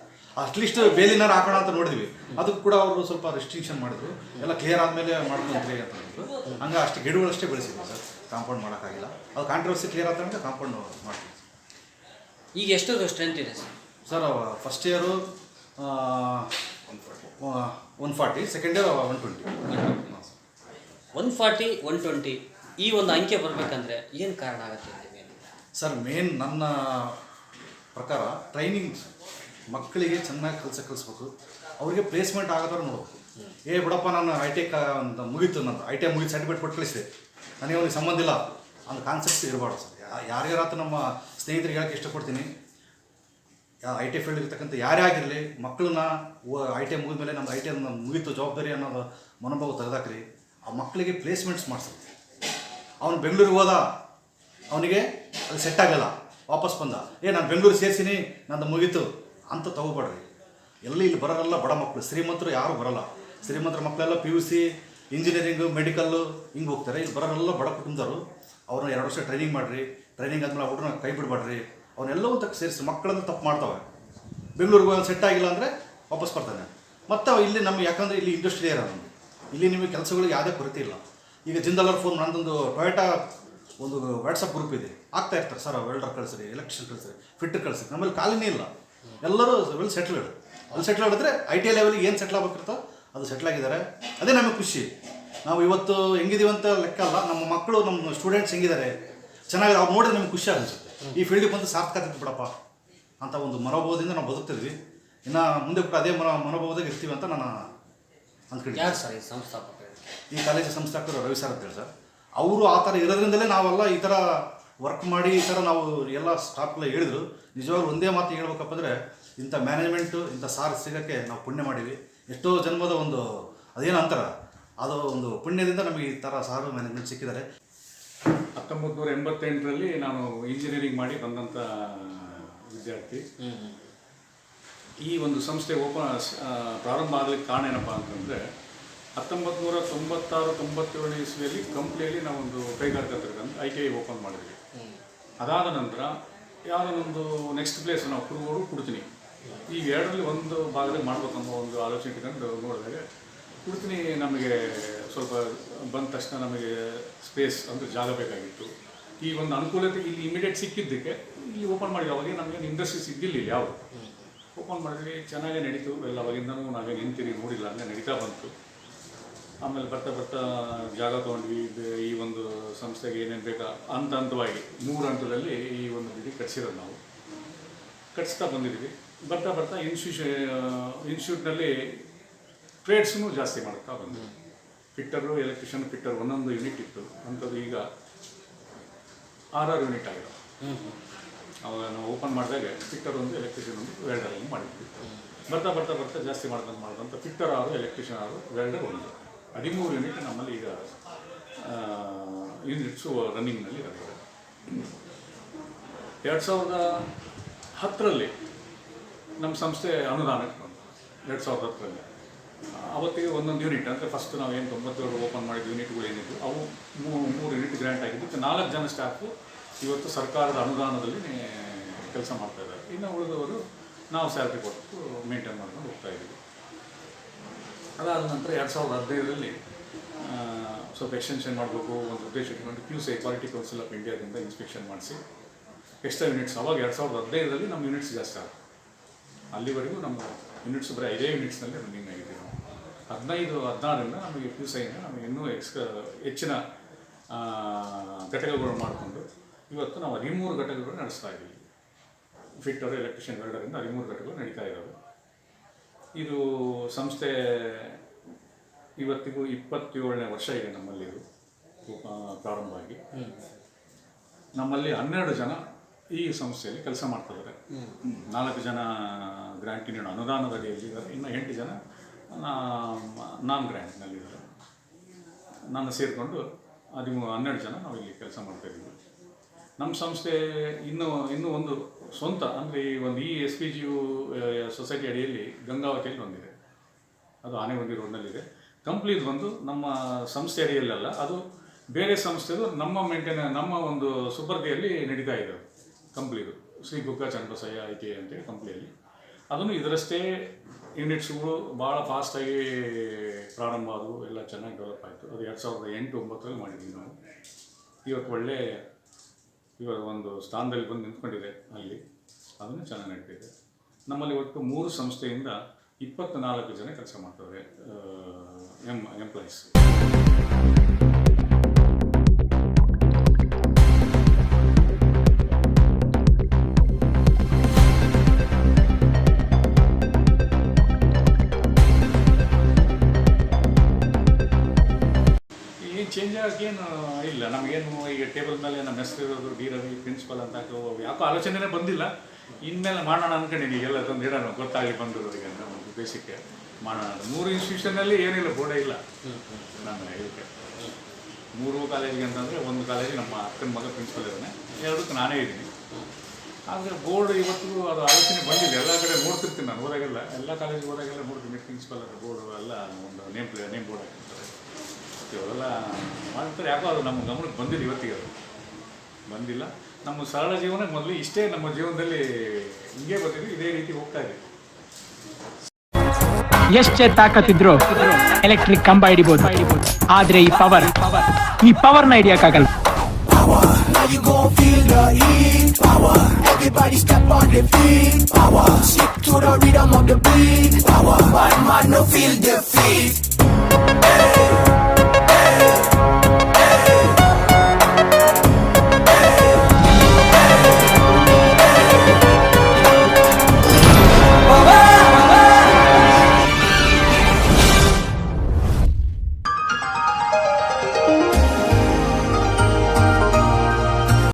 ಅಟ್ಲೀಸ್ಟ್ ಬೇಲಿನಾರು ಹಾಕೋಣ ಅಂತ ನೋಡಿದ್ವಿ. ಅದಕ್ಕೆ ಕೂಡ ಅವರು ಸ್ವಲ್ಪ ರೆಸ್ಟ್ರಿಕ್ಷನ್ ಮಾಡಿದ್ರು. ಎಲ್ಲ ಕ್ಲಿಯರ್ ಆದಮೇಲೆ ಮಾಡ್ಕೊಂತೀವಿ ಅಂತ ಹೇಳಿದ್ರು ಹಂಗೆ ಅಷ್ಟು ಗಿಡಗಳಷ್ಟೇ ಬೆಳೆಸಿದ್ವಿ ಸರ್. ಕಾಂಪೌಂಡ್ ಮಾಡೋಕ್ಕಾಗಿಲ್ಲ. ಅದು ಕಾಂಟ್ರವರ್ಸಿ ಕ್ಲಿಯರ್ ಆದ ಕಾಂಪೌಂಡ್ ಮಾಡ್ತೀವಿ. ಈಗ ಎಷ್ಟು ಸ್ಟ್ರೆಂತ್ ಇದೆ sir? Sir first year one forty second year one twenty one forty one twenty ಈ ಒಂದು ಅಂಕೆ ಬರಬೇಕಂದ್ರೆ ಏನು ಕಾರಣ ಆಗುತ್ತೆ ಸರ್ ಮೇನ್ ನನ್ನ ಪ್ರಕಾರ ಟ್ರೈನಿಂಗ್ ಮಕ್ಕಳಿಗೆ ಚೆನ್ನಾಗಿ ಕಲಿಸ ಕಲಿಸ್ಬೇಕು. ಅವರಿಗೆ ಪ್ಲೇಸ್ಮೆಂಟ್ ಆಗೋದ್ರ ನೋಡ್ಬೇಕು. ಏ ಬಿಡಪ್ಪ, ನಾನು ಐ ಟಿ ಅಂತ ಮುಗೀತು, ನಾನು ಐ ಟಿ ಐ ಮುಗಿದು ಸರ್ಟಿಫಿಕೇಟ್ ಕೊಟ್ಟು ಕಳಿಸಿದೆ. ನನಗೆ ಅವ್ನಿಗೆ ಸಂಬಂಧ ಇಲ್ಲ. ಅಂತ ಕಾನ್ಸೆಪ್ಟ್ ಇರಬಾರ್ದು ಸರ್. ಯಾರ್ಯಾರಾತು ನಮ್ಮ ಸ್ನೇಹಿತರಿಗೆ ಹೇಳಕ್ಕೆ ಇಷ್ಟಪಡ್ತೀನಿ. ಐ ಟಿ ಫೀಲ್ಡ್ ಇರ್ತಕ್ಕಂಥ ಯಾರೇ ಆಗಿರಲಿ, ಮಕ್ಕಳನ್ನ ಐ ಟಿ ಐ ಮುಗಿದ ಮೇಲೆ ನಮ್ಮ ಐ ಟಿ ಐ ಮುಗೀತು ಜವಾಬ್ದಾರಿ ಅನ್ನೋದು ಮನೋಭಾವ ತೆಗೆದಾಕ್ರಿ. ಆ ಮಕ್ಕಳಿಗೆ ಪ್ಲೇಸ್ಮೆಂಟ್ಸ್ ಮಾಡಿಸ್ತೀವಿ ಅವನು ಬೆಂಗಳೂರಿಗೆ ಹೋದ, ಅವನಿಗೆ ಅಲ್ಲಿ ಸೆಟ್ ಆಗಲ್ಲ. ವಾಪಸ್ ಬಂದ. ಏ, ನಾನು ಬೆಂಗಳೂರು ಸೇರಿಸಿನಿ, ನಂದು ಮುಗೀತು. ಅಂತ ತಗೋಬೇಡ್ರಿ. ಎಲ್ಲ ಇಲ್ಲಿ ಬರೋರೆಲ್ಲ ಬಡ ಮಕ್ಕಳು ಶ್ರೀಮಂತರು ಯಾರು ಬರಲ್ಲ. ಶ್ರೀಮಂತರ ಮಕ್ಕಳೆಲ್ಲ P U C engineering medical ಹಿಂಗೆ ಹೋಗ್ತಾರೆ. ಇಲ್ಲಿ ಬರೋರೆಲ್ಲ ಬಡ ಕುಟುಂಬದವರು. ಅವ್ರನ್ನ ಎರಡು ವರ್ಷ ಟ್ರೈನಿಂಗ್ ಮಾಡಿರಿ. ಟ್ರೈನಿಂಗ್ ಆದ್ಮೇಲೆ ಹುಡುಗನ ಕೈ ಬಿಡಬೇಡ್ರಿ. ಅವನ್ನೆಲ್ಲವೂ ತಕ್ಕ ಸೇರಿಸಿ ಮಕ್ಕಳನ್ನು ತಪ್ಪು ಮಾಡ್ತವೆ ಬೆಂಗಳೂರಿಗೆ ಹೋಗಿ ಸೆಟ್ ಆಗಿಲ್ಲ ಅಂದರೆ ವಾಪಸ್ ಬರ್ತಾನೆ. ಮತ್ತು ಇಲ್ಲಿ ನಮ್ಮ ಯಾಕಂದರೆ ಇಲ್ಲಿ ಇಂಡಸ್ಟ್ರಿ ಏರ ನಮಗೆ ಇಲ್ಲಿ ನಿಮಗೆ ಕೆಲಸಗಳಿಗೆ ಯಾವುದೇ ಕೊರತೆ ಇಲ್ಲ. ಈಗ ಜಿಂದಲರ್ ಫೋನ್ ನಂದೊಂದು ಟೊಯೋಟಾ ಒಂದು ವಾಟ್ಸಪ್ ಗ್ರೂಪ್ ಇದೆ. ಆಗ್ತಾ ಇರ್ತಾರೆ. ಸರ್ ವೆಲ್ಡರ್ ಕಳಿಸ್ರಿ ಎಲೆಕ್ಟ್ರಿಷನ್ ಕಳಿಸ್ರಿ ಫಿಟ್ ಕಳಿಸ್ರಿ. ನಮ್ಮಲ್ಲಿ ಖಾಲಿನೇ ಇಲ್ಲ. ಎಲ್ಲರೂ ವೆಲ್ ಸೆಟ್ಲ್ಡ್ ಅಲ್ಲಿ ಸೆಟ್ಲ್ ಆಗಿದ್ರೆ ಐ ಟಿ ಐ ಲೆವೆಲ್ಗೆ ಏನು ಸೆಟ್ಲ್ ಆಗ್ಬೇಕಿರ್ತೋ ಅದು ಸೆಟ್ಲ್ ಆಗಿದ್ದಾರೆ. ಅದೇ ನಮಗೆ ಖುಷಿ. ನಾವು ಇವತ್ತು ಹೆಂಗಿದೀವಿ ಅಂತ ಲೆಕ್ಕ ಅಲ್ಲ ನಮ್ಮ ಮಕ್ಕಳು ನಮ್ಮ ಸ್ಟೂಡೆಂಟ್ಸ್ ಹೆಂಗಿದ್ದಾರೆ ಚೆನ್ನಾಗಿ ಅವ್ರು ನೋಡಿದ್ರೆ ನಮ್ಗೆ ಖುಷಿ ಅನಿಸುತ್ತೆ. ಈ ಫೀಲ್ಡಿಗೆ ಬಂದು ಸಾರ್ಥಕತೆ ಬಿಡಪ್ಪ ಅಂತ ಒಂದು ಮನೋಭಾವದಿಂದ ನಾವು ಬದುಕ್ತಿದ್ವಿ. ಇನ್ನು ಮುಂದೆ ಕೂಡ ಅದೇ ಮನ ಮನೋಭಾವದಾಗ ಇರ್ತೀವಿ ಅಂತ ನಾನು ಅಂದ್ಕೊಂಡು ಯಾರು ಸರ್ ಈ ಸಂಸ್ಥಾಪಕ ಈ ಕಾಲೇಜ್ ಸಂಸ್ಥಾಪಕರು ರವಿ ಸರ್ ಅಂತೇಳಿ ಸರ್. ಅವರು ಆ ಥರ ಇರೋದ್ರಿಂದಲೇ ನಾವೆಲ್ಲ ಈ ಥರ ವರ್ಕ್ ಮಾಡಿ ಈ ಥರ ನಾವು ಎಲ್ಲ ಸ್ಟಾಫ್ಗಳ ಹೇಳಿದ್ರು. ನಿಜವಾಗ್ಲೂ ಒಂದೇ ಮಾತು ಹೇಳ್ಬೇಕಪ್ಪ ಅಂದರೆ ಇಂಥ ಮ್ಯಾನೇಜ್ಮೆಂಟು ಇಂಥ ಸಾರ್ ಸಿಗೋಕ್ಕೆ ನಾವು ಪುಣ್ಯ ಮಾಡೀವಿ ಎಷ್ಟೋ ಜನ್ಮದ ಒಂದು, ಅದೇನು ಅಂತಾರ. ಅದು ಒಂದು ಪುಣ್ಯದಿಂದ ನಮಗೆ ಈ ಥರ ಸಾರು ಮ್ಯಾನೇಜ್ಮೆಂಟ್ ಸಿಕ್ಕಿದ್ದಾರೆ. ಹತ್ತೊಂಬತ್ತು ನೂರ ಎಂಬತ್ತೆಂಟರಲ್ಲಿ ನಾನು ಇಂಜಿನಿಯರಿಂಗ್ ಮಾಡಿ ಬಂದಂಥ ವಿದ್ಯಾರ್ಥಿ. ಈ ಒಂದು ಸಂಸ್ಥೆ ಓಪನ್ ಪ್ರಾರಂಭ ಆಗಲಿಕ್ಕೆ ಕಾರಣ ಏನಪ್ಪ ಅಂತಂದರೆ ಹತ್ತೊಂಬತ್ತು ನೂರ ತೊಂಬತ್ತಾರು ತೊಂಬತ್ತೇಳನೇ ಇಸ್ವಿಯಲ್ಲಿ ಕಂಪ್ನಿಯಲ್ಲಿ ನಾವೊಂದು ಕೈಗಾರಿಕಾ ಅಂತ ಐ ಟಿ ಐ ಓಪನ್ ಮಾಡಿದ್ವಿ. ಅದಾದ ನಂತರ ಯಾವುದೊಂದು ನೆಕ್ಸ್ಟ್ ಪ್ಲೇಸ್ ನಾವು ಕುರುಗೋಡು ಕುಡ್ತೀನಿ ಈ ಎರಡರಲ್ಲಿ ಒಂದು ಭಾಗದಲ್ಲಿ ಮಾಡ್ಬೇಕನ್ನೋ ಒಂದು ಆಲೋಚನೆ ಇಟ್ಕೊಂಡು ನೋಡಿದಾಗ ಕುಡ್ತೀನಿ ನಮಗೆ ಸ್ವಲ್ಪ ಬಂದ ತಕ್ಷಣ ನಮಗೆ ಸ್ಪೇಸ್ ಅಂದರೆ ಜಾಗ ಬೇಕಾಗಿತ್ತು. ಈ ಒಂದು ಅನುಕೂಲತೆ ಇಲ್ಲಿ ಇಮಿಡಿಯೇಟ್ ಸಿಕ್ಕಿದ್ದಕ್ಕೆ ಇಲ್ಲಿ ಓಪನ್ ಮಾಡಿದ ಅವಾಗ ನಮಗೆ ಇಂಡಸ್ಟ್ರಿ ಯಾವ ಯಾವುದು. ಓಪನ್ ಮಾಡಿದ್ವಿ ಚೆನ್ನಾಗೇ ನಡೀತು. ಎಲ್ಲ ಅವಾಗಿಂದನೂ ನಾವೇನು ನಿಂತಿರಿ ನೋಡಿಲ್ಲ ಅಂದರೆ ನಡೀತಾ ಬಂತು. ಆಮೇಲೆ ಬರ್ತಾ ಬರ್ತಾ ಜಾಗ ತೊಗೊಂಡ್ವಿ ಈ ಒಂದು ಸಂಸ್ಥೆಗೆ ಏನೇನು ಬೇಕಾ, ಹಂತ ಹಂತವಾಗಿ, ಮೂರು ಹಂತದಲ್ಲಿ ಈ ಒಂದು ಬಿಡಿ ಕಟ್ಸಿರೋದು ನಾವು. ಕಟ್ಸ್ತಾ ಬಂದಿದ್ದೀವಿ. ಬರ್ತಾ ಬರ್ತಾ ಇನ್ಸ್ಟಿಟ್ಯೂಷ ಇನ್ಸ್ಟಿಟ್ಯೂಟ್ನಲ್ಲಿ ಟ್ರೇಡ್ಸ್ನು ಜಾಸ್ತಿ ಮಾಡ್ತಾ ಬಂದ್ವಿ. ಫಿಟ್ಟರು ಎಲೆಕ್ಟ್ರಿಷಿಯನ್ ಫಿಟ್ಟರ್, ಒಂದೊಂದು ಯೂನಿಟ್ ಇತ್ತು. ಅಂಥದ್ದು ಈಗ ಆರಾರು ಯೂನಿಟ್ ಆಗಿದೆ ಅವಾಗ ನಾವು ಓಪನ್ ಮಾಡಿದಾಗ ಫಿಟ್ಟರ್ ಒಂದು ಎಲೆಕ್ಟ್ರಿಷಿಯನ್ ಒಂದು ವೆಲ್ಡರ್ ಮಾಡಿದ್ವಿ. ಬರ್ತಾ ಬರ್ತಾ ಬರ್ತಾ ಜಾಸ್ತಿ ಮಾಡ್ದಂಗೆ ಮಾಡ್ದಂತ ಫಿಟ್ಟರ್ ಆರು ಎಲೆಕ್ಟ್ರಿಷಿಯನ್ ಆರು ವೆಲ್ಡರ್ ಒಂದು. ಹದಿಮೂರು ಯೂನಿಟ್ ನಮ್ಮಲ್ಲಿ ಈಗ ಯೂನಿಟ್ಸು ರನ್ನಿಂಗ್ನಲ್ಲಿ ಇರುತ್ತೆ ಎರಡು ಸಾವಿರದ ಹತ್ತರಲ್ಲಿ ನಮ್ಮ ಸಂಸ್ಥೆ ಅನುದಾನಕ್ಕೆ ಬಂತು. ಎರಡು ಸಾವಿರದ ಹತ್ತರಲ್ಲಿ. ಅವತ್ತಿಗೆ ಒಂದೊಂದು ಯೂನಿಟ್ ಅಂದರೆ ಫಸ್ಟ್ ನಾವು ಏನು ತೊಂಬತ್ತೇಳು ಓಪನ್ ಮಾಡಿದ ಯೂನಿಟ್ಗಳು ಏನಿದ್ವು, ಅವು ಮೂರು ಯೂನಿಟ್ ಗ್ರ್ಯಾಂಟ್ ಆಗಿದ್ದು ನಾಲ್ಕು ಜನ ಸ್ಟಾಫು ಇವತ್ತು ಸರ್ಕಾರದ ಅನುದಾನದಲ್ಲಿ ಕೆಲಸ ಮಾಡ್ತಾ ಇದ್ದಾರೆ. ಇನ್ನು ಉಳಿದವರು ನಾವು ಸ್ಯಾಲ್ರಿ ಕೊಟ್ಟು ಮೇಂಟೈನ್ ಮಾಡ್ಕೊಂಡು ಹೋಗ್ತಾ ಇದ್ದೀವಿ. ಅದಾದ ನಂತರ ಎರಡು ಸಾವಿರದ ಹದಿನೈದರಲ್ಲಿ ಸ್ವಲ್ಪ ಎಕ್ಸ್ಟೆನ್ಷನ್ ಮಾಡಬೇಕು, ಒಂದು ಉದ್ದೇಶ ಇಟ್ಕೊಂಡು Q C quality council of ಇಂಡಿಯಾದಿಂದ ಇನ್ಸ್ಪೆಕ್ಷನ್ ಮಾಡಿಸಿ ಎಕ್ಸ್ಟ್ರಾ ಯೂನಿಟ್ಸ್ ಅವಾಗ ಎರಡು ಸಾವಿರದ ಹದಿನೈದರಲ್ಲಿ ನಮ್ಮ ಯೂನಿಟ್ಸ್ ಜಾಸ್ತಿ ಆಗುತ್ತೆ ಅಲ್ಲಿವರೆಗೂ ನಮ್ಮ ಯೂನಿಟ್ಸ್ ಬರೀ ಐದೇ ಯೂನಿಟ್ಸ್ನಲ್ಲಿ ರನ್ನಿಂಗ್ ಆಗಿದ್ದೀವಿ ನಾವು ಹದಿನೈದು, ಹದಿನಾರರಿಂದ ನಮಗೆ ಪಿ ಸೈನ ನಮಗೆ ಇನ್ನೂ ಎಕ್ಸ್ ಹೆಚ್ಚಿನ ಘಟಕಗಳು ಮಾಡಿಕೊಂಡು, ಇವತ್ತು ನಾವು ಹದಿಮೂರು ಘಟಕಗಳು ನಡೆಸ್ತಾ ಇದ್ದೀವಿ ಫಿಟ್ಟರ್ ಎಲೆಕ್ಟ್ರಿಷಿಯನ್ ವೆಲ್ಡರಿಂದ ಹದಿಮೂರು ಘಟಕಗಳು ನಡೀತಾ ಇದ್ದಾವೆ ಇದು ಸಂಸ್ಥೆ ಇವತ್ತಿಗೂ ಇಪ್ಪತ್ತೇಳನೇ ವರ್ಷ ಇದೆ ನಮ್ಮಲ್ಲಿ ಇದು ಆ, ಪ್ರಾರಂಭ ಆಗಿ. ನಮ್ಮಲ್ಲಿ ಹನ್ನೆರಡು ಜನ ಈ ಸಂಸ್ಥೆಯಲ್ಲಿ ಕೆಲಸ ಮಾಡ್ತಿದ್ದಾರೆ ನಾಲ್ಕು ಜನ ಗ್ರ್ಯಾಂಟಿನ ಅನುದಾನದ ಅಡಿಯಲ್ಲಿ ಇದ್ದಾರೆ. ಇನ್ನು ಎಂಟು ಜನ ನಾನ್ ಗ್ರ್ಯಾಂಟ್ನಲ್ಲಿದ್ದಾರೆ ನಾನು ಸೇರಿಕೊಂಡು ಹದಿಮೂರು ಹನ್ನೆರಡು ಜನ ನಾವು ಇಲ್ಲಿ ಕೆಲಸ ಮಾಡ್ತಾ ಇದ್ದೀವಿ. ನಮ್ಮ ಸಂಸ್ಥೆ ಇನ್ನೂ ಇನ್ನೂ ಒಂದು ಸ್ವಂತ, ಅಂದರೆ ಈ ಒಂದು ಈ S P G U society ಅಡಿಯಲ್ಲಿ ಗಂಗಾವತಿಯಲ್ಲಿ ಒಂದಿದೆ. ಅದು ಆನೆಗೊಂಡಿ ರೋಡ್ನಲ್ಲಿದೆ. ಕಂಪ್ಲೀಟ್ ಬಂದು ನಮ್ಮ ಸಂಸ್ಥೆ ಅಡಿಯಲ್ಲಲ್ಲ, ಅದು ಬೇರೆ ಸಂಸ್ಥೆದು ನಮ್ಮ ಮೇಂಟೈನ್ ನಮ್ಮ ಒಂದು ಸುಪರ್ದಿಯಲ್ಲಿ ನಡೀತಾ ಇದೆ ಕಂಪ್ನಿದು Shri Gukka Channabasayya I T I ಅಂತೇಳಿ ಕಂಪ್ನಿಯಲ್ಲಿ ಅದನ್ನು ಇದರಷ್ಟೇ ಯೂನಿಟ್ಸ್ಗಳು ಭಾಳ ಫಾಸ್ಟಾಗಿ ಪ್ರಾರಂಭ ಆದವು, ಎಲ್ಲ ಚೆನ್ನಾಗಿ ಡೆವಲಪ್ ಆಯಿತು. ಅದು ಎರಡು ಸಾವಿರದ ಎಂಟು ಒಂಬತ್ತರಲ್ಲಿ ಮಾಡಿದ್ವಿ ನಾವು. ಇವತ್ತು ಒಳ್ಳೆ ಇವಾಗ ಒಂದು ಸ್ಥಾನದಲ್ಲಿ ಬಂದು ನಿಂತ್ಕೊಂಡಿದೆ ಅಲ್ಲಿ. ಅದನ್ನು ಚೆನ್ನಾಗಿ ನಡೀತಿದೆ. ನಮ್ಮಲ್ಲಿ ಒಟ್ಟು ಮೂರು ಸಂಸ್ಥೆಯಿಂದ ಇಪ್ಪತ್ನಾಲ್ಕು ಜನ ಕೆಲಸ ಮಾಡ್ತಾರೆ ಎಂ, ಎಂಪ್ಲಾಯೀಸ್. ಏನು ಚೇಂಜ್ ಆಗೇನು ನಮಗೇನು ಈಗ ಟೇಬಲ್ ಮೇಲೆ ನಮ್ಮ ಹೆಸರು ಇರೋದು ಡಿ ರವಿ, ಪ್ರಿನ್ಸಿಪಲ್ ಅಂತ ಹಾಕೋ ಯಾಕೋ ಆಲೋಚನೆನೇ ಬಂದಿಲ್ಲ. ಇನ್ಮೇಲೆ ಮಾಡೋಣ ಅನ್ಕೊಂಡಿನಿ ಎಲ್ಲ ತಂದು ಇಡೋಣ ಗೊತ್ತಾಗಲಿ ಬಂದಿರೋರಿಗೆ ಅಂತ ಒಂದು ಬೇಸಿಕ್ ಮಾಡೋಣ. ಮೂರು ಇನ್ಸ್ಟಿಟ್ಯೂಷನಲ್ಲಿ ಏನಿಲ್ಲ ಬೋರ್ಡೇ ಇಲ್ಲ. ನಾನು ಇದಕ್ಕೆ ಮೂರು ಕಾಲೇಜಿಗೆ ಅಂತಂದರೆ ಒಂದು ಕಾಲೇಜಿಗೆ ನಮ್ಮ ಅಕ್ಕನ ಮಗ ಪ್ರಿನ್ಸಿಪಲ್ ಇದ್ದಾನೆ. ಎರಡಕ್ಕೆ ನಾನೇ ಇದ್ದೀನಿ. ಆದರೆ ಬೋರ್ಡ್ ಇವತ್ತು ಅದು ಆಲೋಚನೆ ಬಂದಿದೆ. ಎಲ್ಲ ಕಡೆ ನೋಡ್ತಿರ್ತೀನಿ ನಾನು, ಹೋದಾಗೆಲ್ಲ. ಎಲ್ಲ ಕಾಲೇಜಿಗೆ ಹೋದಾಗೆಲ್ಲ ನೋಡ್ತೀನಿ. ಪ್ರಿನ್ಸಿಪಲ್ ಬೋರ್ಡು ಎಲ್ಲ ಒಂದು ನೇಮ್ ನೇಮ್ ಬೋರ್ಡ್ ಹಾಕಿರ್ತಾರೆ ಇವೆಲ್ಲ ಮಾಡ್ತಾರೆ ಯಾಕೋ ಅದು ನಮ್ಮ ಗಮನಕ್ಕೆ ಬಂದಿಲ್ಲ ಇವತ್ತಿಗೆ ಅದು ಬಂದಿಲ್ಲ ನಮ್ಮ ಸರಳ ಜೀವನ ಮೊದಲು ಇಷ್ಟೇ ನಮ್ಮ ಜೀವನದಲ್ಲಿ ಹಿಂಗೆ ಬಂದಿದ್ದು ಇದೇ ರೀತಿ ಹೋಗ್ತಾ ಇದೆ ಎಷ್ಟೇ ತಾಕತ್ತಿದ್ರು ಎಲೆಕ್ಟ್ರಿಕ್ ಕಂಬ ಹಿಡಿಬಹುದು ಆದ್ರೆ ಈ ಪವರ್ ಈ ಪವರ್ನ ಹಿಡಿಯಕ್ಕಾಗಲ್ಲ the. Power,